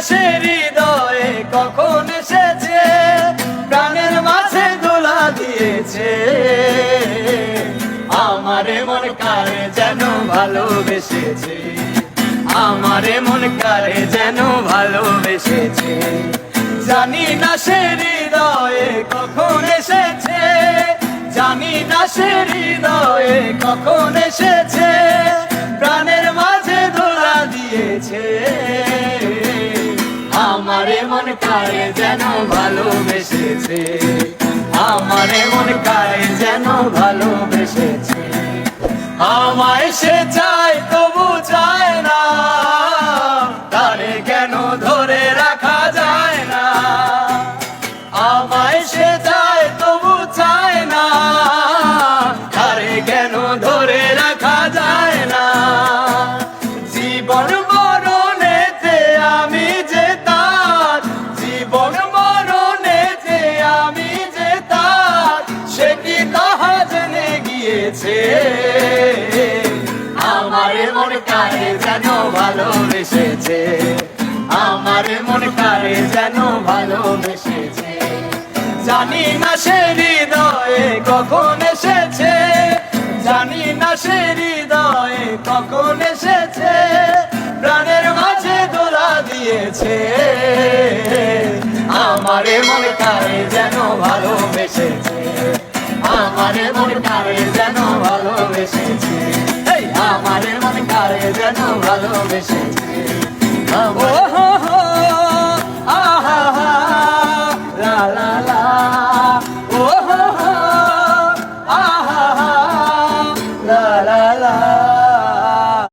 আসে হৃদয়ে কখন এসেছে? প্রাণের মাঝে দোলা দিয়েছে। আমারে মন কারে যেন ভালোবেসেছে? আমারে মন কারে যেন ভালোবেসেছে? জানি না সে হৃদয়ে কখন এসেছে। জানি না সে হৃদয়ে কখন এসেছে। প্রাণের মাঝে দোলা দিয়েছে। কারে যেন ভালোবেসেছে। আমারে মন কারে যেন ভালোবেসেছে। আমায় সে চায়, তবু চায় না। তারে কেন ধরে রাখা যায় না? আমায় সে চায়, তবু চায় না। তারে কেন ধরে রাখা যায় না? জীবন গিয়েছে আমার মন কারে যেন ভালোবেসেছে? আমার মন কারে যেন ভালোবেসেছে? জানি না সে হৃদয়ে কখন এসেছে। জানি না সে হৃদয়ে কখন এসেছে। প্রাণের মাঝে দোলা দিয়েছে। আমার মন কারে যেন ভালোবেসেছে। আমারে মন কারে যেন ভালোবেসেছে? আমারে মন কারে যেন ভালোবেসেছে? আমার-